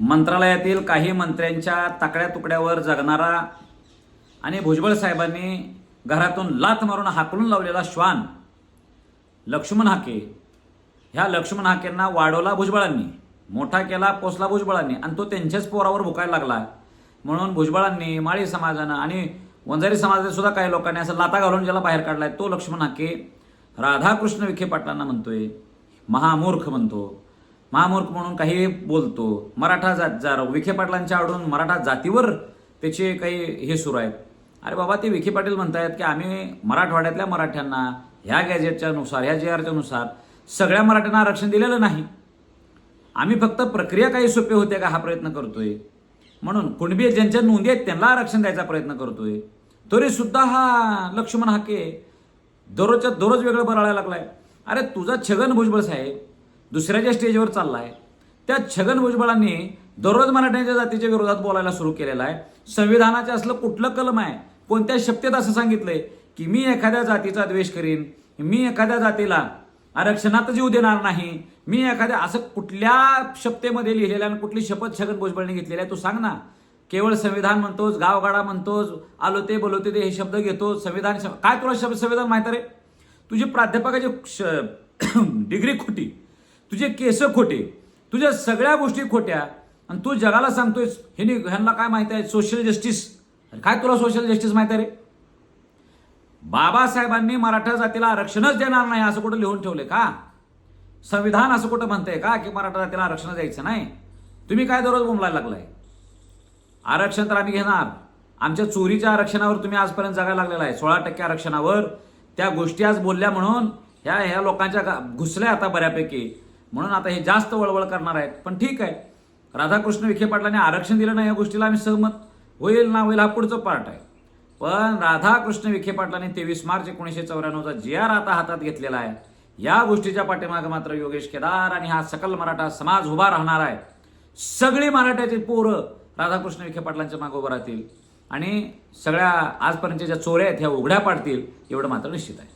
मंत्रालयातील काही मंत्र्यांच्या ताकड्या तुकड्यावर जगणारा आणि भुजबळ साहेबांनी घरातून लाथ मारून हाकलून लावलेला श्वान लक्ष्मण हाके. ह्या लक्ष्मण हाकेंना वाढवला भुजबळांनी. मोठा केला पोचला भुजबळांनी. आणि तो त्यांच्याच पोरावर भुकायला लागला. म्हणून भुजबळांनी माळी समाजानं आणि वंजारी समाजातसुद्धा काही लोकांनी असं लाता घालून ज्याला बाहेर काढलाय तो लक्ष्मण हाके. राधाकृष्ण विखे पाटलांना म्हणतोय महामूर्ख म्हणतो महामूर्ख म्हणून काही बोलतो. मराठा जात जर विखे पाटलांच्या आवडून मराठा जातीवर त्याचे काही हे सुरू आहेत. अरे बाबा ते विखे पाटील म्हणतायत की आम्ही मराठवाड्यातल्या मराठ्यांना ह्या गॅजेटच्या नुसार ह्या जे आरच्या नुसार सगळ्या मराठ्यांना आरक्षण दिलेलं नाही. आम्ही फक्त प्रक्रिया काही सोपे होते का हा प्रयत्न करतोय. म्हणून कुणबी ज्यांच्या नोंदी आहेत त्यांना आरक्षण द्यायचा प्रयत्न करतोय. तरी सुद्धा हा लक्ष्मण हाके दररोजच्या दररोज वेगळं बराळायला लागलाय. अरे तुझा छगन भुजबळ साहेब दुसऱ्याच्या स्टेजवर चाललाय. त्या छगन भुजबळांनी दररोज मराठ्यांच्या जातीच्या विरोधात बोलायला सुरू केलेलं आहे. संविधानाचे असलं कुठलं कलम आहे? कोणत्या शब्देत असं सांगितलंय? की मी एखाद्या जातीचा द्वेष करीन मी एखाद्या जातीला आरक्षणात जीव देणार नाही मी एखाद्या असं कुठल्या शब्देमध्ये लिहिलेलं आणि कुठली शपथ छगन भुजबळने घेतलेली आहे तू सांग ना. केवळ संविधान म्हणतोस गावगाडा म्हणतोस आलो ते बोलवते ते हे शब्द घेतो संविधान काय तुला शब्द संविधान माहीत रे? तुझी प्राध्यापकाची श- डिग्री खोटी. तुझे केस खोटे तुझ्या सगळ्या गोष्टी खोट्या आणि तू जगाला सांगतोय ह्यानी ह्यांना काय माहिती आहे? सोशल जस्टिस काय तुला सोशल जस्टिस माहीत आहे रे? बाबासाहेबांनी मराठा जातीला आरक्षणच देणार नाही असं कुठं लिहून ठेवले का? संविधान असं कुठं म्हणतंय का की मराठा जातीला आरक्षण द्यायचं नाही? तुम्ही काय दररोज बोंबलायला लागलाय? आरक्षण तर आम्ही घेणार. आमच्या चोरीच्या आरक्षणावर तुम्ही आजपर्यंत जगायला लागलेला आहे. सोळा टक्के आरक्षणावर त्या गोष्टी आज बोलल्या म्हणून ह्या ह्या लोकांच्या घुसल्या आता बऱ्यापैकी. म्हणून आता हे जास्त वळवळ करणार आहेत. पण ठीक आहे. राधाकृष्ण विखे पाटलांनी आरक्षण दिलं नाही या गोष्टीला आम्ही सहमत. होईल ना होईल हा पुढचं पार्ट आहे. पण राधाकृष्ण विखे पाटलांनी तेवीस मार्च एकोणीसशे चौऱ्याण्णवचा जी आर आता हातात घेतलेला आहे. या गोष्टीच्या पाठीमागे मात्र योगेश केदार आणि हा सकल मराठा समाज उभा राहणार आहे. सगळी मराठ्याची पोरं राधाकृष्ण विखे पाटलांच्या मागे उभं राहतील. आणि सगळ्या आजपर्यंतच्या ज्या चोऱ्या आहेत ह्या उघड्या पाडतील एवढं मात्र निश्चित आहे.